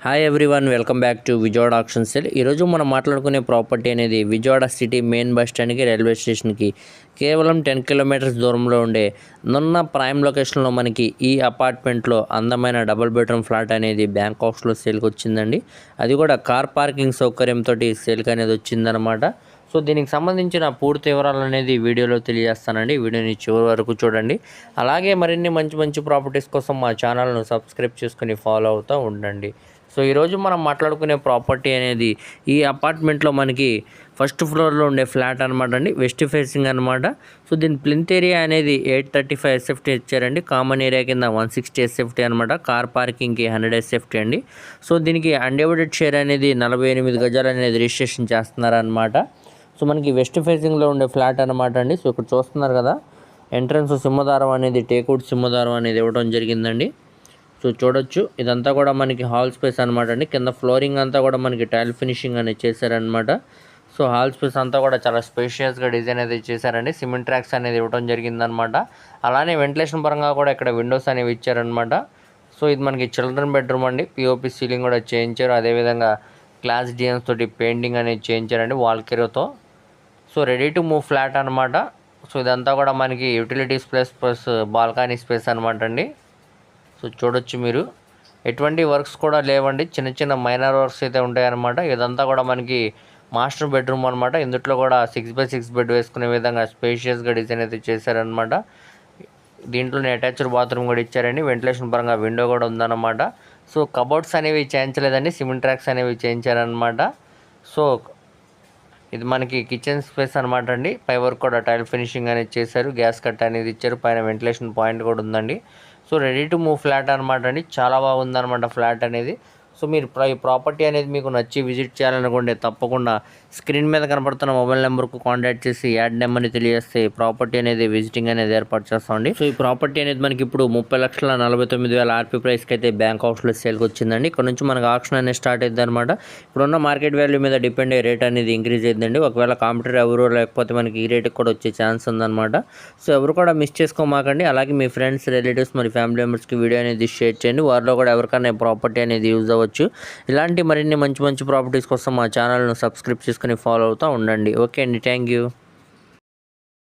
Hi everyone welcome back to Vijayawada auction cell ఈరోజు మనం మాట్లాడుకునే ప్రాపర్టీ అనేది విజయవాడ సిటీ మెయిన్ బస్ స్టాండ్కి రైల్వే స్టేషన్కి కేవలం టెన్ కిలోమీటర్స్ దూరంలో ఉండే నున్న ప్రైమ్ లొకేషన్లో మనకి ఈ అపార్ట్మెంట్లో అందమైన డబుల్ బెడ్రూమ్ ఫ్లాట్ అనేది బ్యాంకాక్స్లో సేల్కి వచ్చిందండి. అది కూడా కార్ పార్కింగ్ సౌకర్యంతో సేల్కి అనేది వచ్చిందనమాట సో దీనికి సంబంధించిన పూర్తి వివరాలు అనేది వీడియోలో తెలియజేస్తానండి. వీడియోని చివరి వరకు చూడండి. అలాగే మరిన్ని మంచి మంచి ప్రాపర్టీస్ కోసం మా ఛానల్ను సబ్స్క్రైబ్ చేసుకుని ఫాలో అవుతూ ఉండండి. సో ఈరోజు మనం మాట్లాడుకునే ప్రాపర్టీ అనేది ఈ అపార్ట్మెంట్లో మనకి ఫస్ట్ ఫ్లోర్లో ఉండే ఫ్లాట్ అనమాట అండి. వెస్ట్ ఫేసింగ్ అనమాట సో దీని ప్లింత్ ఏరియా అనేది ఎయిట్ థర్టీ ఫైవ్ ఎస్ఎఫ్టీ ఇచ్చారండి. కామన్ ఏరియా కింద వన్ సిక్స్టీ ఎస్ఎఫ్టీ అనమాట కార్ పార్కింగ్కి హండ్రెడ్ ఎస్ఎఫ్టీ అండి. సో దీనికి అన్డివైడెడ్ షేర్ అనేది నలభై ఎనిమిది గజాలు అనేది రిజిస్ట్రేషన్ చేస్తున్నారనమాట సో మనకి వెస్ట్ ఫేసింగ్లో ఉండే ఫ్లాట్ అనమాట అండి. సో ఇక్కడ చూస్తున్నారు కదా ఎంట్రన్స్ సింహదారం అనేది టేకౌట్ సింహదారం అనేది ఇవ్వడం జరిగిందండి. సో చూడొచ్చు. ఇదంతా కూడా మనకి హాల్ స్పేస్ అనమాట అండి. కింద ఫ్లోరింగ్ అంతా కూడా మనకి టైల్ ఫినిషింగ్ అనేది చేశారనమాట సో హాల్ స్పేస్ అంతా కూడా చాలా స్పేషియస్గా డిజైన్ అయితే చేశారండి. సిమెంట్ ట్రాక్స్ అనేది ఇవ్వడం జరిగిందనమాట అలానే వెంటిలేషన్ పరంగా కూడా ఇక్కడ విండోస్ అనేవి ఇచ్చారనమాట సో ఇది మనకి చిల్డ్రన్ బెడ్రూమ్ అండి. పిఓపి సీలింగ్ కూడా చేయించారు. అదేవిధంగా క్లాస్ డిజైన్స్ తోటి పెయింటింగ్ అనేది చేయించారండి. Wall కెరోతో. So ready to move flat అనమాట సో ఇదంతా కూడా మనకి utilities plus plus balcony space అనమాట అండి. సో చూడొచ్చు మీరు. ఎటువంటి వర్క్స్ కూడా లేవండి. చిన్న చిన్న మైనర్ వర్క్స్ అయితే ఉంటాయన్నమాట. ఇదంతా కూడా మనకి మాస్టర్ బెడ్రూమ్ అనమాట ఇందులో కూడా సిక్స్ బై సిక్స్ బెడ్ వేసుకునే విధంగా స్పేషియస్గా డిజైన్ అయితే చేశారనమాట దీంట్లోనే అటాచ్డ్ బాత్రూమ్ కూడా ఇచ్చారండి. వెంటిలేషన్ పరంగా విండో కూడా ఉందన్నమాట. సో కబోర్డ్స్ అనేవి చేయించలేదండి. సిమెంట్ ట్రాక్స్ అనేవి చేయించారనమాట సో ఇది మనకి కిచెన్ స్పేస్ అనమాట అండి. పై వర్క్ కూడా టైల్ ఫినిషింగ్ అనేది చేశారు. గ్యాస్ కట్ అనేది ఇచ్చారు. పైన వెంటిలేషన్ పాయింట్ కూడా ఉందండి. So ready to move flat అనమాట అండి. చాలా బాగుందనమాట ఫ్లాట్ అనేది. సో మీరు ప్ర- ఈ ప్రాపర్టీ అనేది మీకు నచ్చి విజిట్ చేయాలనుకుంటే తప్పకుండా స్క్రీన్ మీద కనపడుతున్న మొబైల్ నెంబర్కు కాంటాక్ట్ చేసి యాడ్ నెంబర్ని తెలియజేస్తే ప్రాపర్టీ అనేది విజిటింగ్ అనేది ఏర్పాటు చేస్తామండి. సో ఈ ప్రాపర్టీ అనేది మనకి ఇప్పుడు ముప్పై లక్షల నలభై తొమ్మిది వేల ఆర్పీ ప్రైస్కి అయితే బ్యాంక్ హౌస్లో సేల్కి వచ్చిందండి. ఇక్కడ నుంచి మనకు ఆప్షన్ అనేది స్టార్ట్ అయింది అనమాట ఇప్పుడున్న మార్కెట్ వాల్యూ మీద డిపెండ్ అయ్యే రేట్ అనేది ఇంక్రీజ్ అయిందండి ఒకవేళ కాంపిటర్ ఎవరు లేకపోతే మనకి ఈ రేట్కి కూడా వచ్చే ఛాన్స్ ఉందన్నమాట. సో ఎవరు కూడా మిస్ చేసుకోమాకండి. అలాగే మీ ఫ్రెండ్స్ రిలేటివ్స్ మరి ఫ్యామిలీ మెంబర్స్కి వీడియో అనేది షేర్ చేయండి. వారిలో కూడా ఎవరికైనా ప్రాపర్టీ అనేది యూజ్ అవ్వచ్చు ఇలాంటి మరిన్ని మంచి మంచి ప్రాపర్టీస్ కోసం మా ఛానల్ను సబ్స్క్రైబ్ చేసుకుని ఫాలో అవుతూ ఉండండి. ఓకే అండి. Thank you.